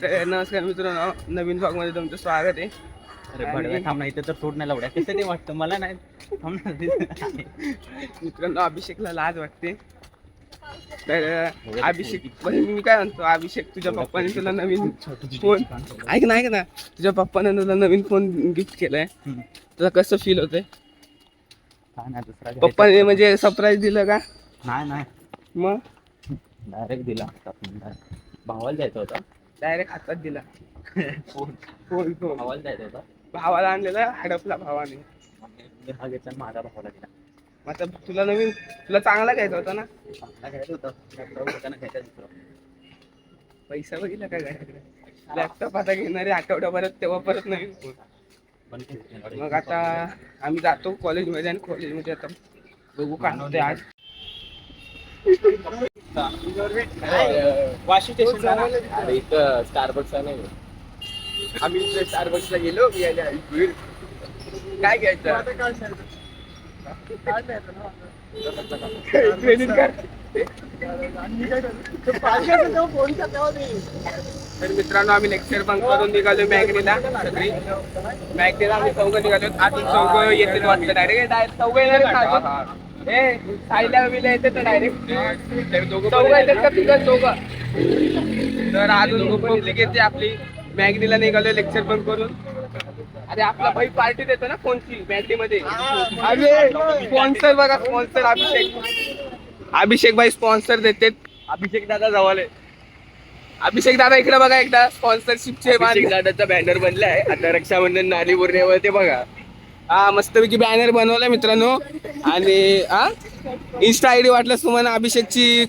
तर नमस्कार मित्रांनो नवीन ब्लॉगमध्ये तुमचं स्वागत आहे. अरे भडव्या थांब नाही तर सोड नाही लावड्या कसं ते वाटतं? मला नाही. थांब ना. ते- मित्रांनो अभिषेकला लाज वाटते. तर अभिषेक म्हणजे मी काय म्हणतो अभिषेक तुझ्या पप्पाने तुला नवीन फोन ऐक ना ऐक ना. तुझ्या पप्पाने तुला नवीन फोन गिफ्ट केलाय. तुला कसं फील होतंय. पप्पाने म्हणजे सरप्राईज दिलं का? नाही नाही. मग? डायरेक्ट दिला. भावाला द्यायचा होता. डायरेक्ट हातात दिला. फोन फोन फोन भावाला द्यायचा होता? भावाला आणलेला हडपला भावाने. मी हा घेतला आणि माझ्या भावाला दिला. मग आता तुला नवीन तुला चांगला घ्यायचा होता ना? चांगला घ्यायचा होता. घ्यायचा दुसरा. पैसा बघितला का घराकडे? लॅपटॉप आता घेणारे आठवड्याभरात तेव्हा परत नवीन फोन. पण. मग आता आम्ही जातो कॉलेजमध्ये आणि कॉलेजमध्ये आता बघू काय होते आज. वाशी स्टेशन अरे इथं स्टारबक्स आहे नाही. आम्ही स्टारबक्सला गेलो काय घ्यायचं? क्रेडिट कार्ड तर मित्रांनो आम्ही लेक्चर बंक करून निघालो मॅगनीला सगळी. मॅगनीला आम्ही चौघ निघालो. अजून चौघ येते वाटतं. डायरेक्ट डायरेक्ट चौघ येणार आहेत का अजून? ए साईला विला येते तर डायरेक्ट चौघ येतात का तुझं चौघ. तर अजून पब्लिक येते आपली. मॅगनीला निघालो लेक्चर बंक करून. अरे आपला भाई पार्टी देतो ना फोनची मॅगनी मध्ये अरे स्पॉन्सर बघा स्पॉन्सर अभिषेक. अभिषेक भाई स्पॉन्सर देते अभिषेक दादा जवळ अभिषेक दादा इकडे बघा एकदा स्पॉन्सरशिपचे अभिषेक दादाचा बॅनर बनलाय. आता रक्षाबंधन नाली पौर्णिमेवर ते बघा. हा मस्तपैकी बॅनर बनवलाय मित्रांनो. आणि हा? इन्स्टा आयडी वाटल्यास तुम्हाला अभिषेकची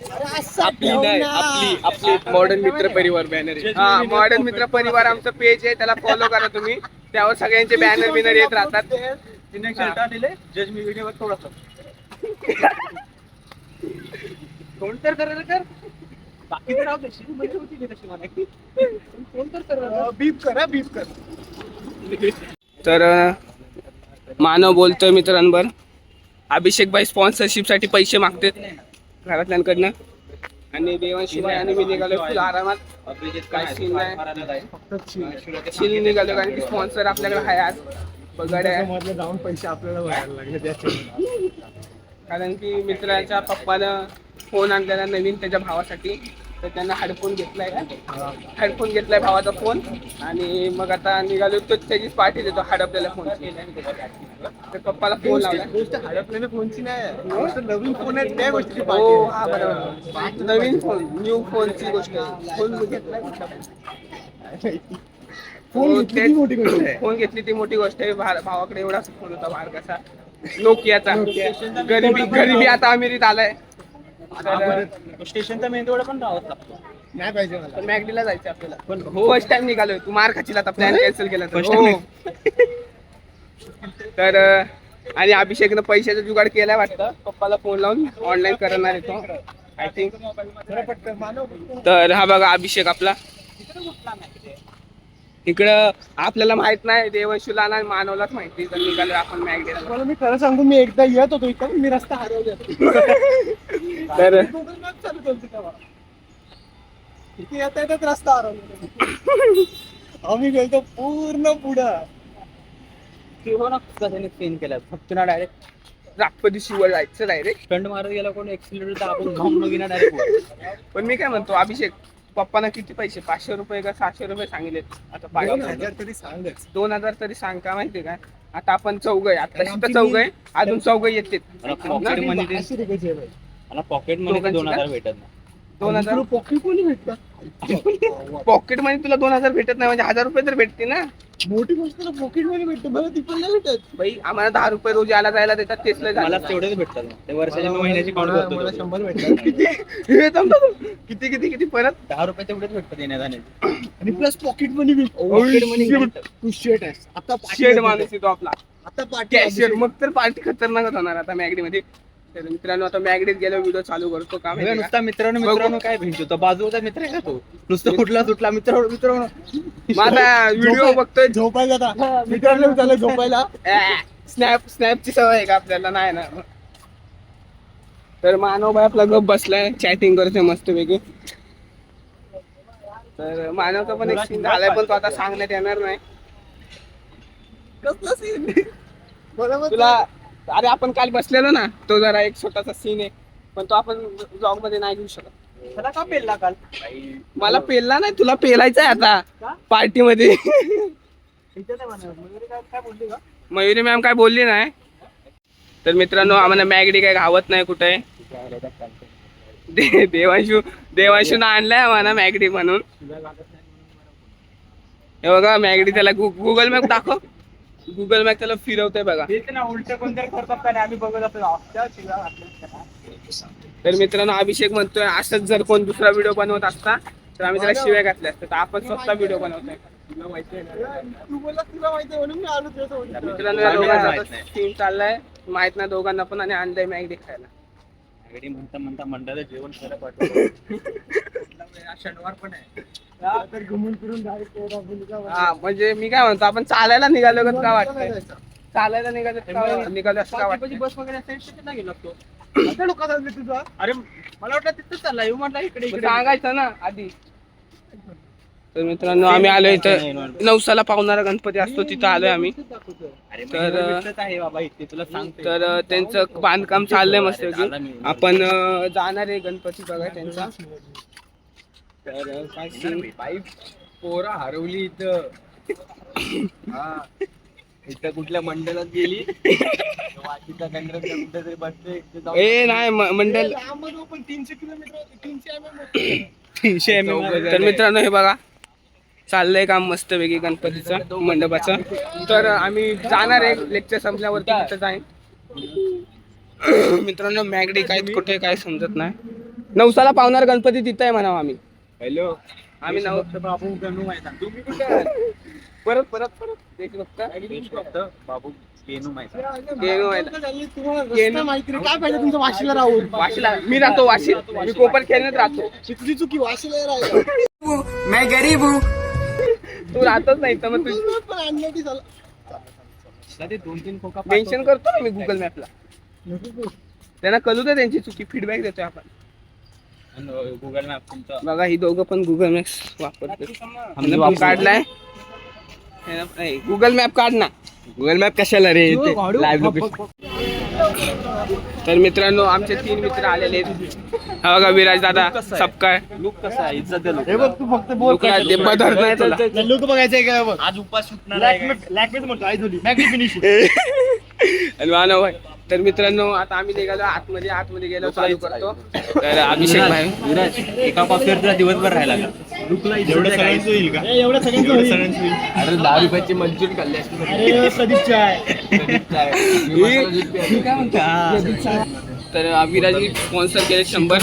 आपली नाही आपली आपली मॉडर्न मित्र परिवार बॅनर हा मॉडर्न मित्र परिवार आमचं पेज आहे त्याला फॉलो करा तुम्ही. त्यावर सगळ्यांचे बॅनर बिनर येत राहतात. जज मी व्हिडिओ थोडासा. कोण तर करायला कर. बाकी तर राहू होती तशी. कोण बीप करा. बीप कर. तर मानव बोलतोय मित्रांवर. अभिषेक भाई स्पॉन्सरशिपसाठी पैसे मागतात घरातल्यांकडनं. आणि देवांशिवाय आणि मी निघालो फुल आरामात. काय सीन नाही. चिल निघालो कारण की स्पॉन्सर आपल्याकडे आहे आज. बघड आहे. जाऊन पैसे आपल्याला भरायला लागले कारण की मित्राच्या पप्पानं फोन आणलेला नवीन त्याच्या भावासाठी. तर त्यांना हेडफोन घेतलाय. हेडफोन घेतलाय भावाचा फोन आणि मग आता निघालो तो त्याचीच पार्टी देतो हडपलेल्या फोन तर पप्पाला फोन लावला गोष्ट हडपलेल्या फोनची नाही. नवीन फोन आहे त्या गोष्टीची हो हा बरोबर. नवीन फोन न्यू फोनची गोष्ट. फोन घेतलाय फोन हो, घेतली. ती मोठी गोष्ट आहे. फोन घेतली ती मोठी गोष्ट आहे. भा- भावाकडे एवढा फोन होता बाहेर कसा नोकियाचा गरिबी गरिबी आता अमेरित आलाय. स्टेशनचा मेंदूवडा पण राहत लागतो. नाही पाहिजे मला. मॅगडीला जायचं आपल्याला. पण फर्स्ट टाइम निघालोय. तू मार आता प्लॅन कॅन्सल केला तर. First हो. तर अं, आणि अभिषेकनं पैशाचा जुगाड केलाय वाटतं. पप्पाला फोन लावून ऑनलाईन करणार आहे तो. आय थिंक तर हा बघा अभिषेक आपला. इकडं आपल्याला माहीत नाही देवशुला आणि मानवलाच माहिती तर निघालो आपण मॅगडीला मला मी खरं सांगतो मी एकदा येत होतो इथं मी रस्ता हरवले. तर किती येता येतात रस्ता हरवले. आम्ही गेलो पूर्ण पुढं. हो ना कशाने स्पेन केला. फक्त ना डायरेक्ट रातपदी शिवर जायचं डायरेक्ट स्टंट मारत गेला कोण एक्सिलेटर आपण घाम गेला डायरेक्ट पण मी काय म्हणतो अभिषेक पप्पाना किती पैसे? पाचशे रुपये का सहाशे रुपये सांगितले. आता पाठवतो. तरी सांगच दोन हजार तरी सांग का माहिती का आता आपण चौघ आहे. आता आमची चौघ आहे. अजून चौघ येते पॉकेट मनी मला पॉकेट मनी दोघांची दोन का? हजार भेटत नाही. दोन हजार पॉकेट मनी भेटतात पॉकेटमध्ये तुला दोन हजार भेटत नाही म्हणजे हजार रुपये तर भेटते ना. मोठी गोष्ट पॉकेट मनी भेटतो. मला ती पण नाही भेटत. भाई आम्हाला दहा रुपये रोज यायला जायला देतात तेच लय मला झालं. तेवढेच भेटतात. ते वर्षाच्या महिन्याची काउंट करतो मला शंभर भेटतात. किती? हे. किती किती किती? परत? दहा रुपये तेवढेच भेटतात येण्या जाण्याचे आणि plus pocket money Pocket money तू शेट आहेस. आता शेड माणूस येतो आपला. आता पार्टी मग तर पार्टी खतरनाकच होणार आता मॅगडी मध्ये तर मित्रांनो आता मॅगडीत गेलो व्हिडिओ चालू करतो. का माहिती का? नुसता मित्रांनो. मित्रांनो काय भेटतो? तो बाजूचा मित्र आहे का तो? नुसतं कुठला सुटला मित्र मित्रांनो. मग आता व्हिडिओ बघतोय. झोपायला आता. मित्रांनो. झालं झोपायला. स्नॅप स्नॅपची सवय आहे का आपल्याला? नाही ना. तर मानव भाई आपला गप बसलाय चॅटिंग करतोय मस्त पैकी तर मानवचा पण एक सीन झालाय पण तो आता सांगण्यात येणार नाही. कसला सीन बरोबर तुला अरे आपण काल बसलेलो ना तो जरा एक छोटासा सीन आहे. पण तो आपण ब्लॉगमध्ये नाही घेऊ शकत. त्याला का पेलला काल? मला पेलला नाही तुला पेलायचं आहे आता? पार्टी मध्ये. इथे नाही म्हणत. मयुरी काय काय बोलली का? मयुरी मॅम काय बोलली नाही. तर मित्रांनो आम्हाला मॅगडी काय घावत नाही कुठे. दे देवांशू देवांशून आणलाय आम्हाला मॅगडी म्हणून. हे बघा मॅगडी त्याला गुगल मॅप दाखव. गुगल मॅप त्याला फिरवतोय बघा. तेच ना उलट कोणतरी करतात का नाही आम्ही बघत असतो. आपल्या शिव्या घातल्या. तर मित्रांनो अभिषेक म्हणतोय असंच जर कोण दुसरा व्हिडिओ बनवत असता तर आम्ही त्याला शिव्या घातल्या असत्या. तर आपण स्वतः व्हिडिओ बनवतोय. तुला माहिती आहे ना? तू बोलला तुला माहिती आहे म्हणून मी आलो तर तुझ्यासोबत. मित्रांनो या दोघांचा सीन चाललाय. माहीत नाही दोघांना पण आणि आणलंय मॅगडी खायला. घरी म्हणता म्हणता मंडळाला जेवण करायला पाठवलं. शनिवार पण आहे. हा, तर घुमून फिरून direct हा म्हणजे मी काय म्हणतो आपण चालायला निघालो का का वाटतंय? चालायला निघालो का निघालो असं वाटतंय? बस वगैरे तिथे गेलो असतो आता तुझा? अरे मला वाटलं तिथंच चालला येऊ म्हटलं इकडे मग इकडे. सांगायचं ना आधी. तर मित्रांनो आम्ही आलोय इथं. नवसाला पावणारा गणपती असतो तिथं आलोय आम्ही. तर, तर त्यांचं बांधकाम चाललंय मस्त. आपण जाणार आहे गणपती बघा त्यांचा. तर काय? पाईप पोरा हरवली इथं. हा. इथं कुठल्या मंडळात गेली? तरी बसते ए नाही मंडल तीनशे किलोमीटर तीनशे एम तीनशे तर मित्रांनो हे बघा. चाललंय काम मस्त पैकी गणपतीचं मंडपाचं. तर आम्ही जाणार आहे लेक्चर संपल्यावरती तिथं जाईन मित्रांनो मॅगडी काय कुठे काय समजत नाही. नवसाला पावणार गणपती तिथं आहे म्हणावं आम्ही. हॅलो. आम्ही नव बाबू गणू माहिती तुम्ही कुठे आहे? परत परत परत. देशभक्त? बाबू गेनू माहिती काय पाहिजे तुमचं वाशीला. राहून वाशीला मी राहतो वाशी मी कोपर खेळण्यात राहतो चुकी वाशीला राहिला? मैं गरीब हूँ तू राहतच नाही तर मग तू पण आणण्याची झालं. ते दोन तीन खोका मेन्शन करतो ना मी गुगल मॅपला त्यांना कळू दे त्यांची चुकी फीडबॅक देतोय आपण. गुगल मॅप तुमचा. बघा ही दोघं पण गुगल पण वापरतो. काढलाय. गुगल मॅप काढ ना. गुगल मॅप कशाला रे? लाईव्ह तर मित्रांनो आमचे तीन मित्र आलेले आहेत. हा बघा विराज दादा सबकाय लुक कसा आहे? इज्जत दे हे बघ तू फक्त बोल लोकं ते पदार्थ नाही तुला. लोक बघायचंय काय बघ? आज उपास सुटणार आहे. काय? लॅकमेच म्हणतो आई झाली मॅगडी फिनिश आणि मानव भाई तर मित्रांनो आता आम्ही निघालो आतमध्ये. आतमध्ये गेलो चालू करतो. तर अभिषेक भाई. विराज एका कॉफीवर तुला दिवसभर राहायला एवढं सगळ्यांचं होईल का? एवढं सगळ्यांचं होईल. अरे दहा रुपयाची मंचुरी खाल्ली असती तर विराजनी स्पॉन्सर केले शंभर.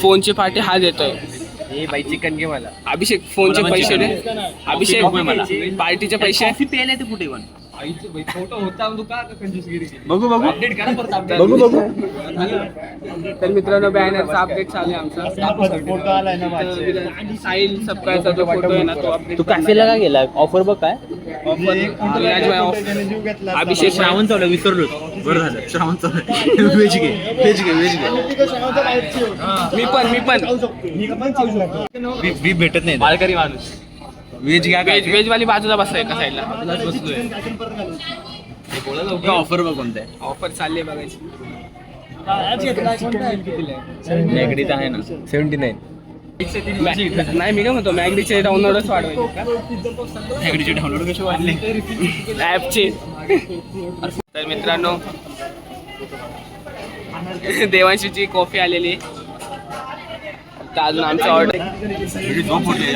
फोनचे पाठी हा देतोय. ए बाई चिकन घे मला. अभिषेक फोनचे पैसे दे. अभिषेक. पार्टीचे पैसे. कॉफी प्यायला ते कुठे पण. बघू बघू. अपडेट करा परत update. बघू बघू. तर मित्रांनो बॅनरचा अपडेट चालू आहे आमचा. फोटो आलाय ना तर साहिल जो फोटो आहे ना तो अपडेट तू कॅफेला का गेला? ऑफर बघ काय. अभिषेक श्रावण चालू आहे, विसरलो. बरं झालं. श्रावण चालू आहे. व्हेज घे व्हेज घे व्हेज घे. मी पण मी पण. बीफ बीफ भेटत नाही. मालकरी माणूस. व्हेज घ्या काय वेज वेज वाली बाजूला बसलाय एका साईडला बसलोय ऑफर बघ कोणतं आहे ऑफर चालली आहे बघायची. मॅगडीत आहे ना. सेव्हन्टी नाईन नाही मी काय म्हणतो मॅगडीचे डाउनलोडच वाढवायचे का? मॅगडीचे डाउनलोड कसे वाढले? ॲपचे तर मित्रांनो देवांशीची कॉफी आलेली आहे. तर अजून आमची ऑर्डर झोप उठली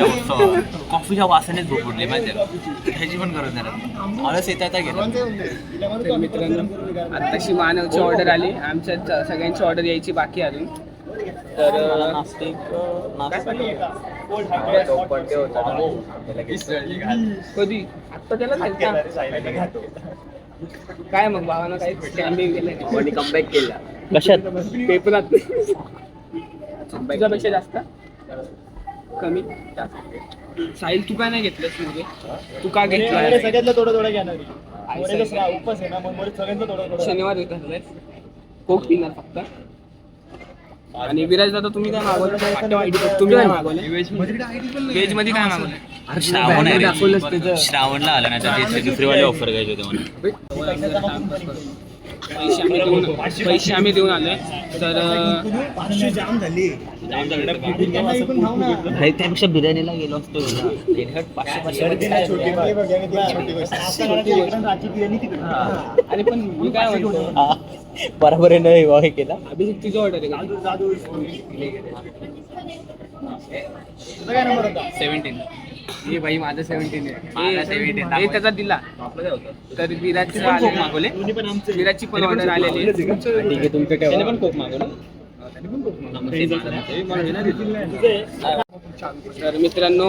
कॉफीच्या वासाने झोप उठली माहिती आहे. ह्याची पण गरज नाही आळस येता येता गेला. तर मित्रांनो आत्ताशी मानवची ऑर्डर आली. आमच्या सगळ्यांची ऑर्डर यायची बाकी अजून. तर नास्तिक कधी? आत्ता त्याला? काय मग भावानं काही स्कॅमिंग केलं कमबॅक केला. कशात पेपरात. तुझ्यापेक्षा जास्त? कमी? जास्त. साहिल तू काय नाही घेतलंस म्हणजे? तू का घेतला सगळ्यातलं थोडं थोडं घेणार मोरेचा श्रा- उपवास आहे ना मग मोरे सगळ्यांचं थोडं थोडं. शनिवार कोक पिणार फक्त. आणि विराज दादा तुम्ही काय मागवलं? तुम्ही काय मागवलं? व्हेजमध्ये काय मागवलं? श्रावण आहे श्रावणला आला ना तर ते दुसरीवाले ऑफर घ्यायचे होते मला पैसे आम्ही देऊन पैसे आम्ही देऊन आलोय. तर अं, भाई त्यापेक्षा बिर्याणीला गेलो असतो पाचशे आणि पण मी काय म्हणतो? बरोबर नाही हे केला. अभिषेक तुझी ऑर्डर आहे? सेव्हन्टीन हे भाई माझं सेव्हन्टीन आहे. माझा हे- 17 हे त्याचा दिला. तर विराजचं आलेलं मागवले? विराजची पण ऑर्डर आलेली आहे. ठीक आहे तुमचं त्याने पण कोक मागवलं. तर मित्रांनो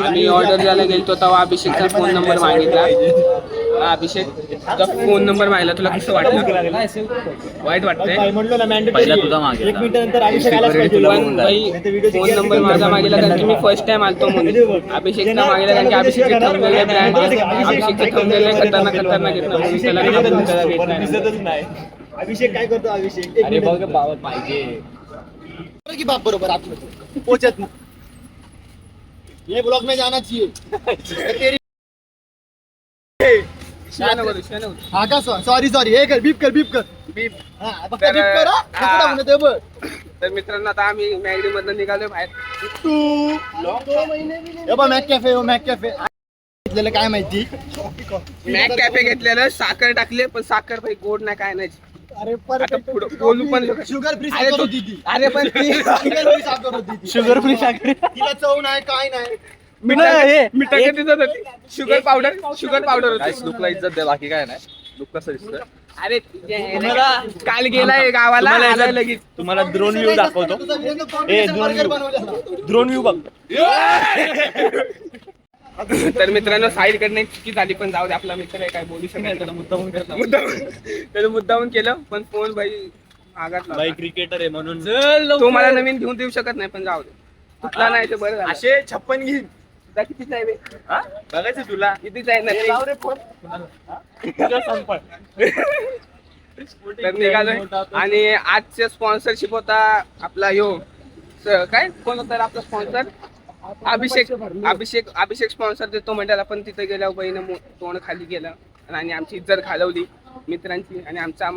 आम्ही ऑर्डर द्यायला गेलतो तेव्हा अभिषेकचा फोन नंबर मागितला. हा, अभिषेक. तुझा फोन नंबर मागितला तुला कसं वाटलं? वाईट वाटतंय. पहिला तुझा मागे एक मिनिट नंतर अभिषेक आलाच पाहिजे पण भाई फोन नंबर माझा मागितला कारण की मी फर्स्ट टाइम आलतो म्हणून. अभिषेकचा मागितला कारण की अभिषेकचे थंबनेल ब्रँड अभिषेकचे थंबनेल खतरनाक खतरनाक येत त्याला त्याला नाही. दिसतच नाही. अभिषेक काय करतो अभिषेक? अरे. बघ बाबा पाहिजे. बरोबर की बाप बरोबर आतमध्ये. पोचत नाही. ये ब्लॉग में जाना चाहिए हा का सॉरी सॉरी हे कर बीप कर बीप कर. बीप. हा फक्त तर, बीप कर. हा. नको टाकू ना ते बघ. तर मित्रांनो आता आम्ही मॅगडी मधून निघालोय बाहेर. तू हे बघ मॅक कॅफे हो मॅक कॅफे घेतलेलं काय माहिती? मॅक कॅफे घेतलेलं साखर टाकले पण साखर भाई गोड नाही काय नाही. अरे आता पुढं बोलू पण नको. शुगर फ्री अरे साखर तू- होती ती. अरे पण ती शुगर फ्री साखर होती ती. शुगर फ्री साखर. तिला चव नाही काय नाही. मिठा- मिठा किती जात होती शुगर पावडर शुगर पावडर होती. लुकला इज्जत द्या बाकी काय नाही. लुक कसं दिसतं अरे काल गेलाय गावाला आलाय लगेच. तुम्हाला ड्रोन व्ह्यू दाखवतो. ए, व्ह्यू बघ. तर मित्रांनो साईड कडनं चुकी झाली पण जाऊ दे आपला मित्र आहे काय बोलू शकत मुद्दामून त्यानं मुद्दामून केलं पण फोन भाई आगात लावला. क्रिकेटर आहे म्हणून. तो मला नवीन घेऊन देऊ शकत नाही पण जाऊ दे. तुटला नाही ते बरं झालं. असे छप्पन घेईन. तुझा कितीचा आहे बे? बघायचं तुला. कितीचा आहे ना. तर निघालोय. आणि आजचे स्पॉन्सरशिप होता आपला ह्यो स- काय? कोण होता रे आपला स्पॉन्सर अभिषेक. अभिषेक अभिषेक स्पॉन्सर देतो म्हणजे आपण तिथे गेल्यावर बहिण तोंड खाली गेलं आणि आमची इज्जत घालवली मित्रांची. आणि आमचा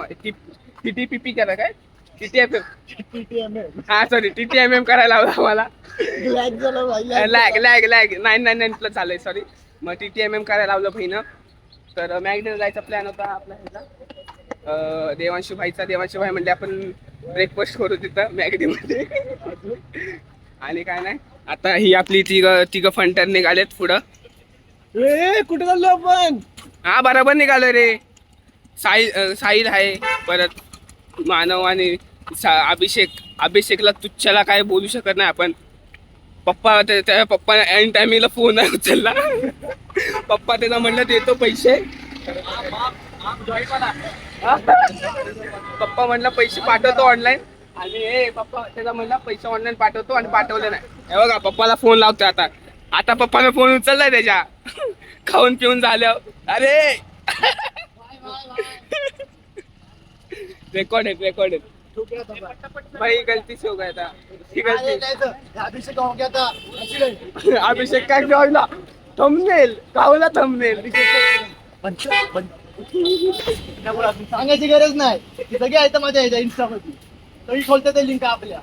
टीटी पीपी केला काय? टीटी एफ एम हा सॉरी टीटी एम एम करायला लावला आम्हाला. Lag झालं भाई, lag lag lag nine nine nine plus चाललंय सॉरी मग टी टी एम एम करायला लावलं बहिणं तर मॅगडीला जायचा प्लॅन होता आपला ह्याचा. देवांशू भाईचा देवांशू भाई म्हणजे आपण ब्रेकफास्ट करू तिथं मॅगडीमध्ये आणि काय नाही. आता ही आपली तिघ तिघ फंटर निघालेत पुढं. ए, कुठे चाललो आपण? हा बरोबर निघालो रे. साहिल अं, साहिल आहे परत. मानव आणि अभिषेक अभिषेकला तुच्छाला काय बोलू शकत नाही आपण. पप्पा त्याच्या त्या पप्पा एन टायमिंगला फोन आहे उचलला. पप्पा त्याला म्हणलं देतो पैसे. पप्पा म्हणलं पैसे पाठवतो ऑनलाईन आणि हे पप्पा त्याचा म्हणला पैसे ऑनलाईन पाठवतो आणि पाठवले नाही. हे बघा पप्पाला फोन लावतो आता. आता पप्पाने फोन उचललाय त्याच्या. खाऊन पिऊन झाल्यावर. अरे! रेकॉर्ड आहेत रेकॉर्ड आहेत. भाई गलती से हो गया था. गलती. अभिषेक हो गया था. अभिषेक काय गावला थंबनेल गावला थंबनेल सांगायची गरज नाही. सगळी आहे माझ्या ह्याच्या इन्स्टा मध्ये सगळी खोलते ते लिंक आपल्या.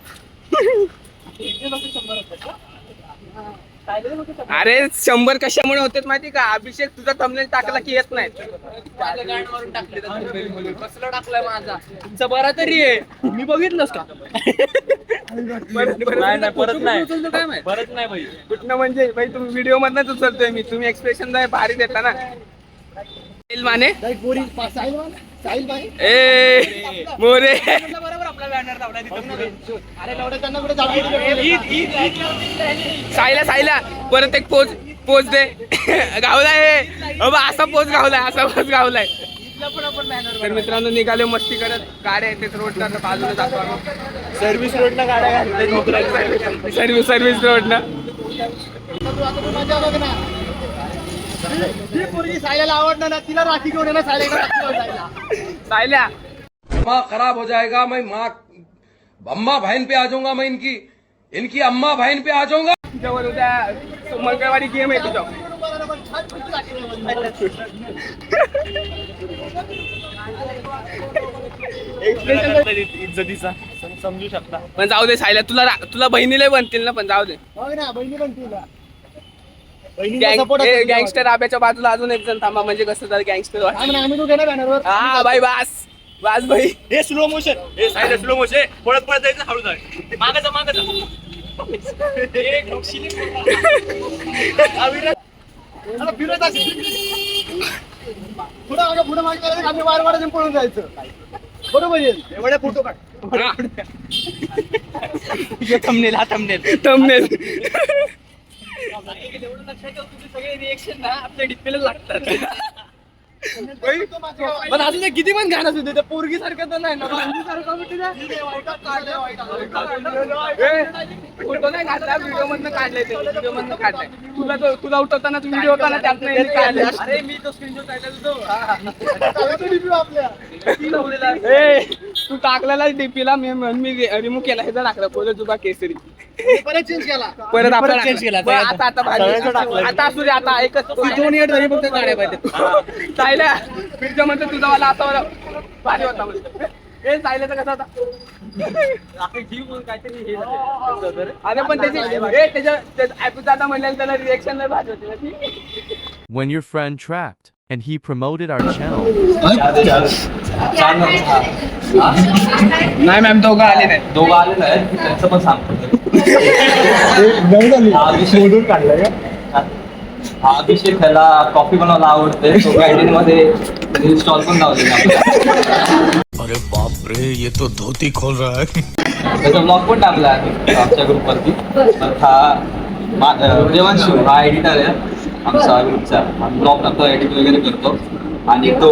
अरे शंभर कशामुळे होते माहिती का? अभिषेक तुझा थंबनेल टाकला की येत नाही. कसलं टाकलाय माझा तुमचा बरा तरी आहे. मी बघितलंस का? नाही नाही परत नाही. काय माहीत? परत नाही भाई. कुठनं म्हणजे? भाई तुम्ही व्हिडिओ मधनच उचलतोय मी. तुम्ही एक्सप्रेशन भारी देता ना. माने? ए मोरे. जाऊ सायला सायला परत एक पोच पोच दे. गावलाय बाबा असा पोच गावलाय असा पोच गावलाय. तर मित्रांनो निघाले मस्ती करत. गाड्या येतात रोडला बाजूला जातो सर्व्हिस रोडला गाड्या घालतात सर्व्हिस सर्व्हिस रोडनं मजा बघ ना जी पोरगी सायला आवडणार ना तिला राखी घेऊन येणार सायला राखी घेऊन जायला सायल्या दिमाग खराब हो जाएगा मैं माँ अम्मा बहन पे आ जाऊंगा मैं इनकी इनकी अम्मा बहन पे आ जाऊंगा। तुझ्यावर उद्या मंगळवारी गेम आहे तुझ्या इज्जतीचा समजू शकता पण जाऊ दे सायला तुला तुला बहिणीला बनतील ना पण जाऊ दे. गँगस्टर आब्याच्या बाजूला अजून एक जण थांबा म्हणजे कसं तर गँगस्टर आम्ही तू घेणार बॅनरवर हा बाई बास. बास भाई. हे स्लो मोशन हे साईड स्लो मोशन पळत पळत जायचं हळू जाय मागं जा मागं जा. एक ढोकशिली फिरत पुढं मागं पुढं मागे करायचं आम्ही वार वार पळून जायचं. बरोबर येईल एवढ्या फोटो काढ. थंबनेल हा थंबनेल थंबनेल सगळे रिएक्शन ना आपल्या डिस्प्लेला लागतात. पण अजून किती पण घाण असू दे त्या पोरगी सारखं तर नाही ना. फोटो नाही काढला व्हिडिओ मधनं काढले ते व्हिडिओ मधनं काढलाय. तुला तो तुला उठवताना व्हिडिओ होता ना त्यातनं यांनी काढले अरे मी स्क्रीनशॉट तू टाकलेला डीपीला मी मी रिमूव्ह केला हे टाकला पोले जुबा केसरी. परत चेंज केला. परत आपला चेंज केला. बरं, आता आता भाजी. आता असू दे आता एकच दोन येड तरी फक्त काढ्या पाहिजे म्हणतो तुझा वाला आता वाला भारी होता म्हणतो. ए सायलाचा कसा होता? अरे पण त्याची ए त्याच्या त्याच्या आता म्हणल्यानं त्याला रिएक्शन नाही भारी होती ना ती. When your friend trapped and he promoted our channel. नाही मॅम दोघं आले नाही दोघं आलेलं आहे त्यांचं पण सांगतो. हा अभिषेक अभिषेक ह्याला कॉफी बनवायला आवडते. तो कॅन्टीन मध्ये स्टॉल पण लावलेला अरे बाप रे ये तो धोती खोल रहा है. त्याचा ब्लॉग पण टाकला आहे आमच्या ग्रुपवरती तर हा देवांशू हा एडिटर आहे आमचा ग्रुपचा ब्लॉग टाकतो एडिट वगैरे करतो. आणि तो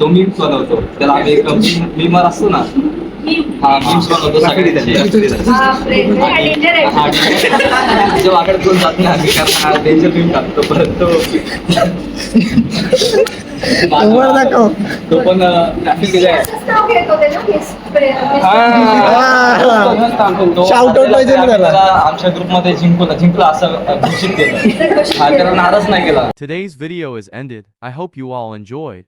तो मीम्स बनवतो. त्याला आम्ही एक मीमर असतो ना हा मीम्स बनवतो सगळे बापरे हा डेंजर आहे हा त्याच्या वाकडे कोण जात नाही आम्ही कारण हा डेंजर मीम टाकतो परत तो तो पण ट्रॅफिक गेलाय असंच नाव घेतो ते ना केस Shout out पाहिजे ना त्याला. आमच्या ग्रुपमध्ये जिंकला जिंकला असं घोषित केलं हा त्याला नाराज नाही केला Today's video is ended. I hope you all enjoyed.